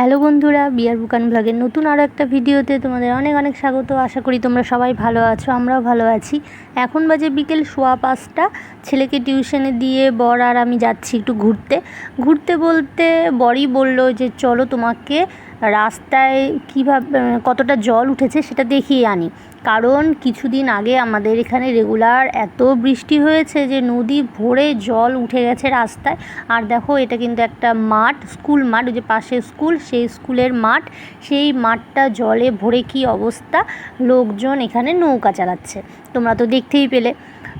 Hello বন্ধুরা বিয়ার বুকান ব্লগের নতুন আরও একটা ভিডিওতে তোমাদের অনেক অনেক স্বাগত। আশা করি তোমরা সবাই ভালো আছো, আমরাও ভালো আছি। এখন বাজে বিকেল সোয়া পাঁচটা, ছেলেকে টিউশনে দিয়ে বর আর আমি যাচ্ছি একটু ঘুরতে। ঘুরতে বলতে বরই বলল যে, চলো তোমাকে রাস্তায় কীভাবে, কতটা জল উঠেছে সেটা দেখিয়ে আনি। কারণ কিছুদিন আগে আমাদের এখানে রেগুলার এত বৃষ্টি হয়েছে যে নদী ভরে জল উঠে গেছে রাস্তায়। আর দেখো, এটা কিন্তু একটা মাঠ, স্কুল মাঠ, ওই যে পাশে স্কুল, সেই স্কুলের মাঠ। সেই মাঠটা জলে ভরে কি অবস্থা? লোকজন এখানে নৌকা চালাচ্ছে। তোমরা তো দেখতেই পেলে।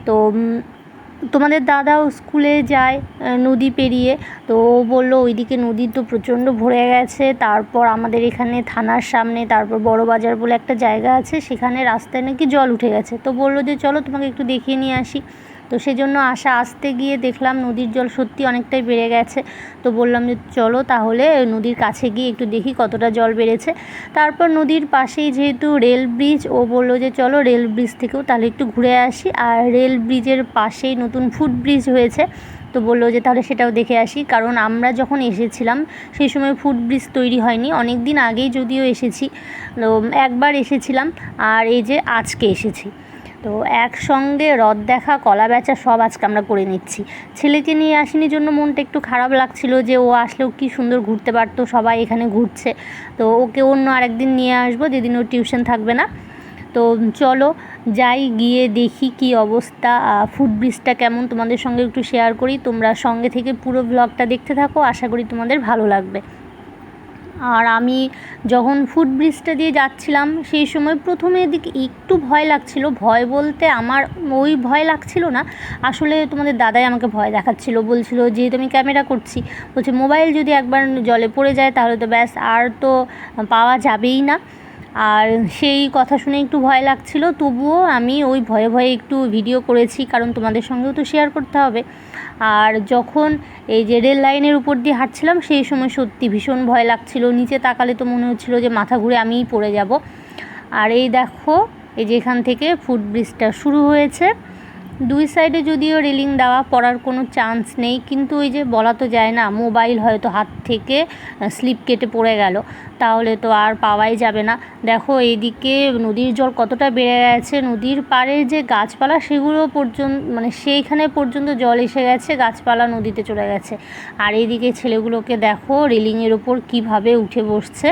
তো তোমাদের দাদাও স্কুলে যায় নদী পেরিয়ে। তো ও বলল, ওইদিকে নদী তো প্রচণ্ড ভরে গেছে। তারপর আমাদের এখানে থানার সামনে, তারপর বড় বাজার বলে একটা জায়গা আছে, সেখানে রাস্তায় নাকি জল উঠে গেছে। তো বলল যে, চলো তোমাকে একটু দেখিয়ে নিয়ে আসি। তো সেজন্য আসা আসতে গিয়ে দেখলাম নদীর জল সত্যি অনেকটাই বেড়ে গেছে। তো বললাম যে, চলো তাহলে নদীর কাছে গিয়ে একটু দেখি কতটা জল বেড়েছে। তারপর নদীর পাশেই যেহেতু রেল ব্রিজ, ও বলল যে, চলো রেল ব্রিজ থেকেও তাহলে একটু ঘুরে আসি। আর রেল ব্রিজের পাশেই নতুন ফুট ব্রিজ হয়েছে। তো বলল যে, তাহলে সেটাও দেখে আসি। কারণ আমরা যখন এসেছিলাম, সেই সময় ফুট ব্রিজ তৈরি হয়নি। অনেক দিন আগেই যদিও এসেছি। একবার এসেছিলাম, আর এই যে আজকে এসেছি। তো একসঙ্গে রদ দেখা, কলা বেচা সব আজকে আমরা করে নিচ্ছি। ছেলেকে নিয়ে আসিনি জন্য মনটা একটু খারাপ লাগছিল যে ও আসলেও কি সুন্দর ঘুরতে পারতো, সবাই এখানে ঘুরছে। তো ওকে অন্য আরেকদিন নিয়ে আসব, যেদিন ওর টিউশন থাকবে না। তো চলো যাই, গিয়ে দেখি কি অবস্থা। ফুড ব্রিজটা কেমন, তোমাদের সঙ্গে একটু শেয়ার করি। তোমরা সঙ্গে থেকে পুরো ব্লগটা দেখতে থাকো, আশা করি তোমাদের ভালো লাগবে। আর আমি যখন ফুট ব্রিজটা দিয়ে যাচ্ছিলাম, সেই সময় প্রথমে দিকে একটু ভয় লাগছিল। ভয় বলতে আমার ওই ভয় লাগছিল না। আসলে তোমাদের দাদাই আমাকে ভয় দেখাচ্ছিল, বলছিল যেহেতু আমি ক্যামেরা করছি, বলছে মোবাইল যদি একবার জলে পড়ে যায় তাহলে তো ব্যাস আর তো পাওয়া যাবেই না। আর সেই কথা শুনে একটু ভয় লাগছিল। তবুও আমি ওই ভয়ে ভয়ে একটু ভিডিও করেছি, কারণ তোমাদের সঙ্গেও তো শেয়ার করতে হবে। আর যখন এই যে রেল লাইনের উপর দিয়ে হাঁটছিলাম, সেই সময় সত্যি ভীষণ ভয় লাগছিল। নিচে তাকালে তো মনে হচ্ছিল যে মাথা ঘুরে আমিই পড়ে যাব। আর এই দেখো, এই যে এখান থেকে ফুট ব্রিজটা শুরু হয়েছে। দুই সাইডে যদিও রেলিং দেওয়া পড়ার কোনো চান্স নেই, কিন্তু ওই যে বলা তো যায় না, মোবাইল হয়তো হাত থেকে স্লিপ কেটে পড়ে গেল, তাহলে তো আর পাওয়াই যাবে না। দেখো, এইদিকে নদীর জল কতটা বেড়ে গেছে, নদীর পাড়ে যে গাছপালা সেগুলো পর্যন্ত মানে সেইখানে পর্যন্ত জল এসে গেছে, গাছপালা নদীতে চলে গেছে। আর এইদিকে ছেলেগুলোকে দেখো, রেলিংয়ের ওপর কীভাবে উঠে বসছে।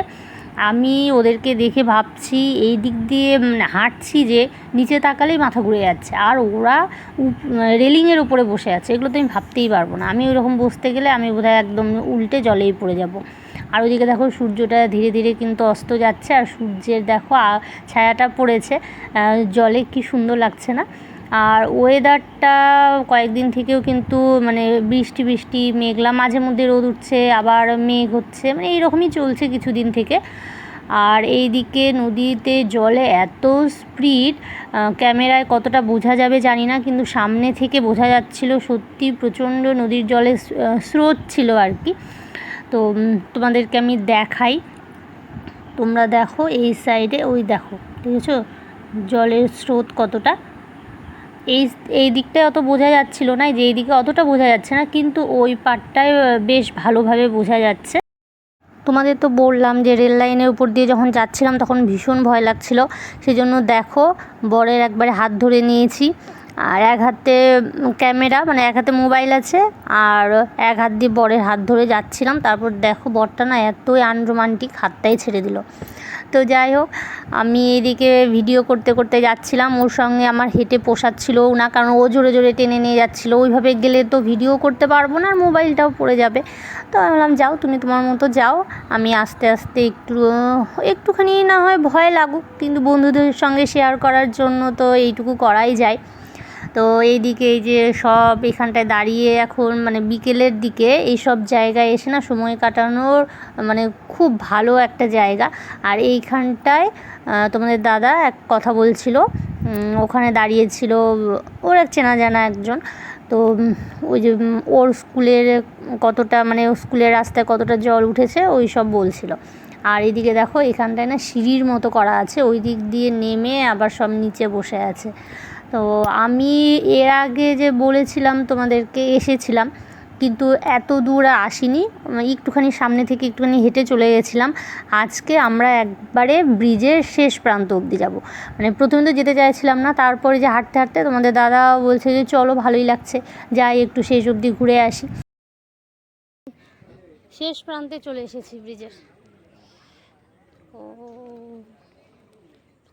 আমি ওদেরকে দেখে ভাবছি, এই দিক দিয়ে হাঁটছি যে নিচে তাকালেই মাথা ঘুরে যাচ্ছে। আর ওরা রেলিংয়ের ওপরে বসে আছে। এগুলো তো আমি ভাবতেই পারব না। আমি ওইরকম বসতে গেলে আমি বোধহয় একদম উল্টে জলেই পড়ে যাব। আর ওইদিকে দেখো সূর্যটা ধীরে ধীরে কিন্তু অস্ত যাচ্ছে। আর সূর্যের দেখো ছায়াটা পড়েছে। জলে কি সুন্দর লাগছে না? আর ওয়েদারটা কয়েকদিন থেকেও কিন্তু মানে বৃষ্টি বৃষ্টি, মেঘলা, মাঝে মধ্যে রোদ উঠছে, আবার মেঘ হচ্ছে মানে এইরকমই চলছে কিছুদিন থেকে। আর এইদিকে নদীতে জলে এত স্পিড ক্যামেরায় কতটা বোঝা যাবে জানি না, কিন্তু সামনে থেকে বোঝা যাচ্ছিল সত্যি প্রচণ্ড নদীর জলে স্রোত ছিল আর কি। তো তোমাদেরকে আমি দেখাই। তোমরা দেখো এই সাইডে ওই দেখো ঠিক আছে জলের স্রোত কতটা? এই এই দিকটায় অত বোঝা যাচ্ছিল না, এই যে এইদিকে অতটা বোঝা যাচ্ছে না, কিন্তু ওই পার্টটায় বেশ ভালোভাবে বোঝা যাচ্ছে। তোমাদের তো বললাম যে রেল লাইনের উপর দিয়ে যখন যাচ্ছিলাম তখন ভীষণ ভয় লাগছিল, সেজন্য দেখো, বরের একবারে হাত ধরে নিয়েছি। আর এক হাতে ক্যামেরা মানে এক হাতে মোবাইল আছে, আর এক হাত দিয়ে বরের হাত ধরে যাচ্ছিলাম। তারপর দেখো, বরটা না এতই আনরোমান্টিক, হাতটাই ছেড়ে দিল। তো যাই হোক আমি এদিকে ভিডিও করতে করতে যাচ্ছিলাম, ওর সঙ্গে আমার হেঁটে পোষাচ্ছিলও না, কারণ ও জোরে জোরে টেনে নিয়ে যাচ্ছিল। ওইভাবে গেলে তো ভিডিও করতে পারব না, আর মোবাইলটাও পড়ে যাবে। তো আমি বললাম, যাও, তুমি তোমার মতো যাও। আমি আস্তে আস্তে একটু, একটুখানি না হয় ভয় লাগুক, কিন্তু বন্ধুদের সঙ্গে শেয়ার করার জন্য তো এইটুকু করাই যায়। তো এইদিকে এই যে সব এখানটায় দাঁড়িয়ে এখন মানে বিকেলের দিকে এই সব জায়গায় এসে না সময় কাটানোর মানে খুব ভালো একটা জায়গা। আর এইখানটায় তোমাদের দাদা এক কথা বলছিল ওখানে দাঁড়িয়েছিল, ওর এক চেনা জানা একজন। তো ওই যে ওর স্কুলের কতটা মানে স্কুলের রাস্তায় কতটা জল উঠেছে ওই সব বলছিল। আর এদিকে দেখো এখানটায় না সিঁড়ির মতো করা আছে, ওই দিক দিয়ে নেমে আবার সব নিচে বসে আছে। তো আমি এর আগে যে বলেছিলাম তোমাদেরকে, এসেছিলাম, কিন্তু এত দূর আসিনি। একটুখানি সামনে থেকে একটুখানি হেঁটে চলে গেছিলাম। আজকে আমরা একবারে ব্রিজের শেষ প্রান্ত অবধি যাব। মানে প্রথমে তো যেতে চাইছিলাম না, তারপরে যে হাঁটতে হাঁটতে তোমাদের দাদা বলছে যে, চলো, ভালোই লাগছে। যাই, একটু শেষ অবধি ঘুরে আসি। শেষ প্রান্তে চলে এসেছি ব্রিজের। ও।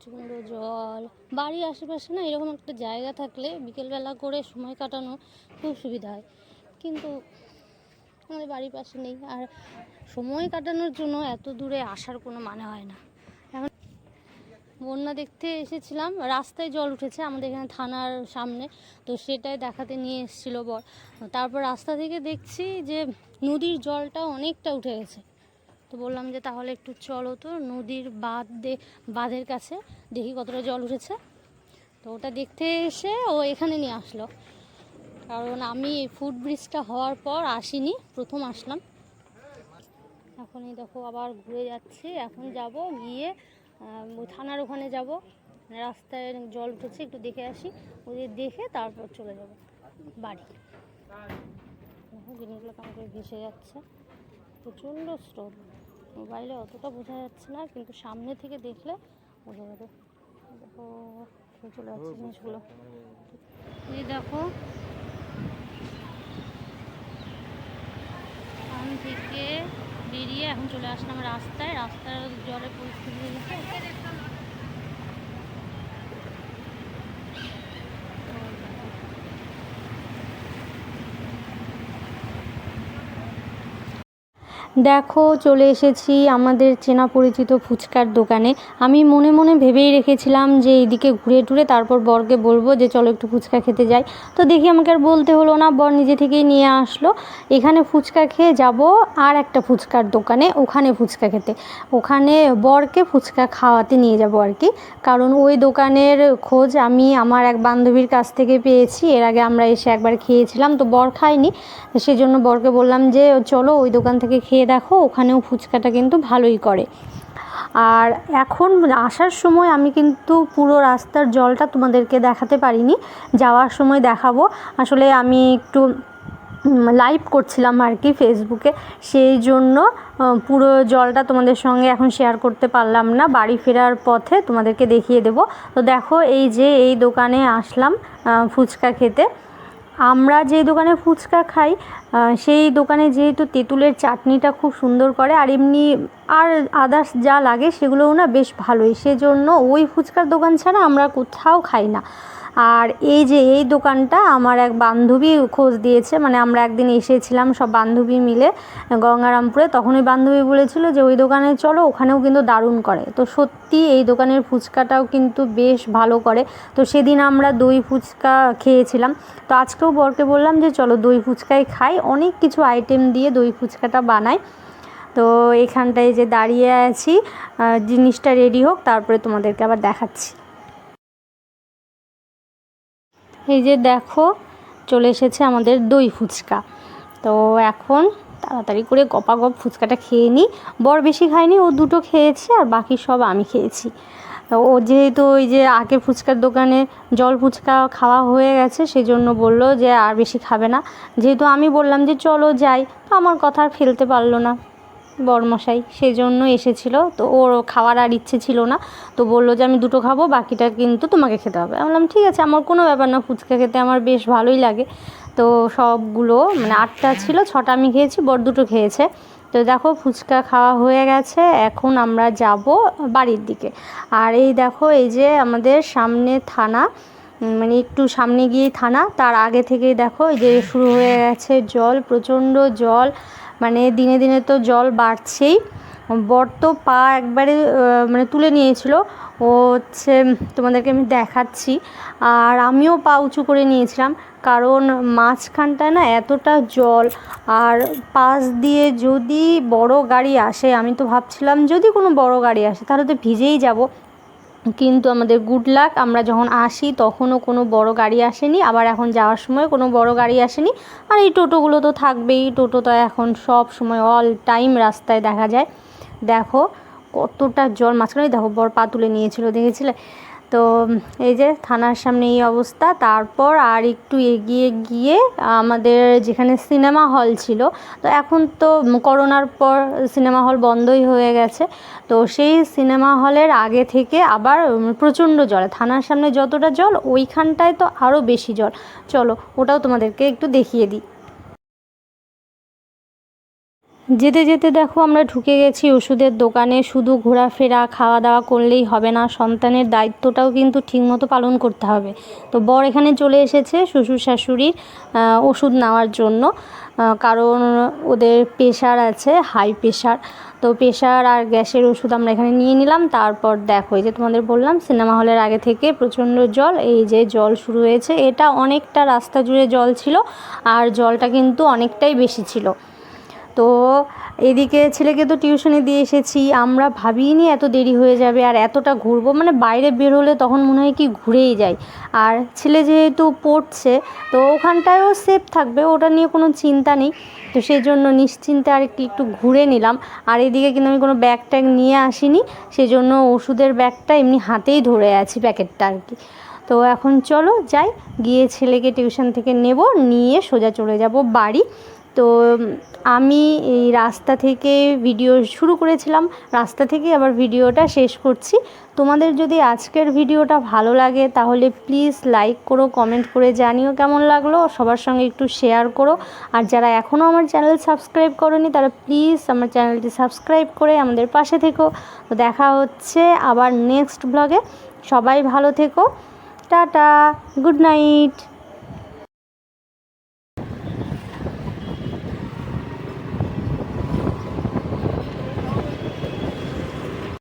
প্রচণ্ড জল, বাড়ির আশেপাশে না এরকম একটা জায়গা থাকলে বিকেলবেলা করে সময় কাটানো খুব সুবিধা হয়। কিন্তু আমাদের বাড়ির পাশে নেই আর সময় কাটানোর জন্য এত দূরে আসার কোনো মানে হয় না। এখন বন্যা দেখতে এসেছিলাম, রাস্তায় জল উঠেছে আমাদের এখানে থানার সামনে, তো সেটাই দেখাতে নিয়ে এসেছিল বর। তারপর রাস্তা থেকে দেখছি যে নদীর জলটা অনেকটা উঠে গেছে। তো বললাম যে তাহলে একটু চলো তো নদীর বাঁধ বাঁধের কাছে, দেখি কতটা জল উঠেছে। তো ওটা দেখতে এসে ও এখানে নিয়ে আসলো। কারণ আমি এই ফুট ব্রিজটা হওয়ার পর আসিনি, প্রথম আসলাম। এখনই দেখো আবার ঘুরে যাচ্ছি, এখন যাব গিয়ে থানার ওখানে যাব। রাস্তায় জল উঠেছে, একটু দেখে আসি। ওদের দেখে তারপর চলে যাব, বাড়ি। জিনিসগুলো কেমন করে ভেসে যাচ্ছে। প্রচণ্ড স্রোত। মোবাইলে অতটা বোঝা যাচ্ছে না কিন্তু সামনে থেকে দেখলে বোঝা যাবে। দেখো চলে যাচ্ছে জিনিসগুলো। এই দেখো ওখান থেকে বেরিয়ে এখন চলে আসলাম রাস্তায়। রাস্তার জলের পরিস্থিতি দেখে, চলে এসেছি আমাদের চেনা পরিচিত ফুচকার দোকানে। আমি মনে মনে ভেবেই রেখেছিলাম যে এইদিকে ঘুরে টুরে তারপর বরকে বলব যে চলো একটু ফুচকা খেতে যাই। তো দেখি আমাকে আর বলতে হলো না, বর নিজে থেকেই নিয়ে আসলো। এখানে ফুচকা খেয়ে যাব আর একটা ফুচকার দোকানে, ওখানে ফুচকা খেতে। ওখানে বরকে ফুচকা খাওয়াতে নিয়ে যাব আর কি। কারণ ওই দোকানের খোঁজ আমি আমার এক বান্ধবীর কাছ থেকে পেয়েছি। এর আগে আমরা এসে একবার খেয়েছিলাম, তো বর খাইনি সেজন্য বরকে বললাম যে, চলো ওই দোকান থেকে খেয়ে দেখো, ওখানেও ফুচকাটা কিন্তু ভালোই করে। আর এখন আসার সময় আমি কিন্তু পুরো রাস্তার জলটা তোমাদেরকে দেখাতে পারিনি, যাওয়ার সময় দেখাবো। আসলে আমি একটু লাইভ করছিলাম আর কি ফেসবুকে সেই জন্য পুরো জলটা তোমাদের সঙ্গে এখন শেয়ার করতে পারলাম না। বাড়ি ফেরার পথে তোমাদেরকে দেখিয়ে দেবো। তো দেখো, এই যে এই দোকানে আসলাম ফুচকা খেতে। আমরা যে দোকানে ফুচকা খাই সেই দোকানে যেহেতু তেঁতুলের চাটনিটা খুব সুন্দর করে, আর এমনি আর আদার্স যা লাগে সেগুলোও না বেশ ভালোই। সেজন্য ওই ফুচকার দোকান ছাড়া আমরা কোথাও খাই না। আর এই যে এই দোকানটা আমার এক বান্ধবী খোঁজ দিয়েছে মানে আমরা একদিন এসেছিলাম সব বান্ধবী মিলে গঙ্গারামপুরে, তখন ওই বান্ধবী বলেছিল যে ওই দোকানে চলো, ওখানেও কিন্তু দারুণ করে। তো সত্যি এই দোকানের ফুচকাটাও কিন্তু বেশ ভালো করে। তো সেদিন আমরা দই ফুচকা খেয়েছিলাম। তো আজকেও বরকে বললাম যে চলো দই ফুচকাই খাই, অনেক কিছু আইটেম দিয়ে দই ফুচকাটা বানাই। তো এখানটায় যে দাঁড়িয়ে আছি জিনিসটা রেডি হোক, তারপরে তোমাদেরকে আবার দেখাচ্ছি। এই যে দেখো, চলে এসেছে আমাদের দই ফুচকা। তো এখন তাড়াতাড়ি করে গপা গপ ফুচকাটা খেয়ে নিই। বর বেশি খায়নি, ও দুটো খেয়েছে আর বাকি সব আমি খেয়েছি। তো ও যেহেতু ওই যে আগে ফুচকার দোকানে জল ফুচকা খাওয়া হয়ে গেছে সেই জন্য বলল যে আর বেশি খাবে না। যেহেতু আমি বললাম যে চলো যাই, তো আমার কথা আর ফেলতে পারল না। বরমশাই সেই জন্য এসেছিল। তো ওর খাওয়ার আর ইচ্ছে ছিল না। তো বলল যে, আমি দুটো খাব, বাকিটা কিন্তু তোমাকে খেতে হবে। আমি বললাম, ঠিক আছে, আমার কোনো ব্যাপার না, ফুচকা খেতে আমার বেশ ভালোই লাগে। তো সবগুলো মানে আটটা ছিল, ছটা আমি খেয়েছি, বর দুটো খেয়েছে। তো দেখো, ফুচকা খাওয়া হয়ে গেছে, এখন আমরা যাব বাড়ির দিকে। আর এই দেখো, এই যে আমাদের সামনে থানা মানে একটু সামনে গিয়েই থানা, তার আগে থেকেই দেখো, এই যে শুরু হয়ে গেছে জল, প্রচণ্ড জল। মানে দিনে দিনে তো জল বাড়ছেই। বর তো পা একবারে মানে তুলে নিয়েছিল। ও হচ্ছে, তোমাদেরকে আমি দেখাচ্ছি। আর আমিও পা উঁচু করে নিয়েছিলাম। কারণ মাঝখানটায় না এতটা জল। আর পাশ দিয়ে যদি বড় গাড়ি আসে, আমি তো ভাবছিলাম যদি কোনো বড় গাড়ি আসে, তাহলে তো ভিজেই যাব। কিন্তু আমাদের গুড লাক আমরা যখন আসি তখনও কোনো বড় গাড়ি আসেনি, আবার এখন যাওয়ার সময় কোনো বড় গাড়ি আসেনি। আর এই টোটোগুলো তো থাকবেই, টোটো তো এখন সব সময় অল টাইম রাস্তায় দেখা যায়। দেখো কতটা জল, মাঝখানে দেখো বড় পা তুলে নিয়েছিল, দেখেছিলে? তো এই যে থানার সামনে এই অবস্থা। তারপর আর একটু এগিয়ে গিয়ে আমাদের যেখানে সিনেমা হল ছিল, তো এখন তো করোনার পর সিনেমা হল বন্ধই হয়ে গেছে। তো সেই সিনেমা হলের আগে থেকে আবার প্রচণ্ড জল। থানার সামনে যতটা জল, ওইখানটায় তো আরও বেশি জল। চলো, ওটাও তোমাদেরকে একটু দেখিয়ে দিই। যেতে যেতে দেখো আমরা ঢুকে গেছি ওষুধের দোকানে, শুধু ঘোরাফেরা খাওয়া দাওয়া করলেই হবে না, সন্তানের দায়িত্বটাও কিন্তু ঠিকমতো পালন করতে হবে। তো বর এখানে চলে এসেছে শ্বশুর শাশুড়ির ওষুধ নেওয়ার জন্য কারণ ওদের প্রেশার আছে হাই প্রেশার তো প্রেশার আর গ্যাসের ওষুধ আমরা এখানে নিয়ে নিলাম, তারপর দেখো এই যে তোমাদের বললাম, সিনেমা হলের আগে থেকে প্রচণ্ড জল, এই যে জল শুরু হয়েছে। এটা অনেকটা রাস্তা জুড়ে জল ছিল, আর জলটা কিন্তু অনেকটাই বেশি ছিল। তো এদিকে ছেলেকে তো টিউশনে দিয়ে এসেছি, আমরা ভাবিনি এত দেরি হয়ে যাবে আর এতটা ঘুরবো মানে বাইরে বের হলে তখন মনে হয় কি ঘুরেই যাই। আর ছেলে যেহেতু পড়ছে, তো ওখানটায়ও সেফ থাকবে, ওটা নিয়ে কোনো চিন্তা নেই। তো সেই জন্য নিশ্চিন্তে আর একটু একটু ঘুরে নিলাম। আর এদিকে কিন্তু আমি কোনো ব্যাগ ট্যাগ নিয়ে আসিনি, সেই জন্য ওষুধের ব্যাগটা এমনি হাতেই ধরে আছি প্যাকেটটা আর কি। তো এখন চলো যাই, গিয়ে ছেলেকে টিউশন থেকে নেব, নিয়ে সোজা চলে যাব বাড়ি। তো আমি এই রাস্তা থেকে ভিডিও শুরু করেছিলাম, রাস্তা থেকে আবার ভিডিওটা শেষ করছি। তোমাদের যদি আজকের ভিডিওটা ভালো লাগে, তাহলে প্লিজ লাইক করো, কমেন্ট করে জানিও কেমন লাগল, সবার সঙ্গে একটু শেয়ার করো। আর যারা এখনও আমার চ্যানেল সাবস্ক্রাইব করনি, তারা প্লিজ আমার চ্যানেলটি সাবস্ক্রাইব করে আমাদের পাশে থেকো। দেখা হচ্ছে আবার নেক্সট ব্লগে। সবাই ভালো থেকো। Tata, good night.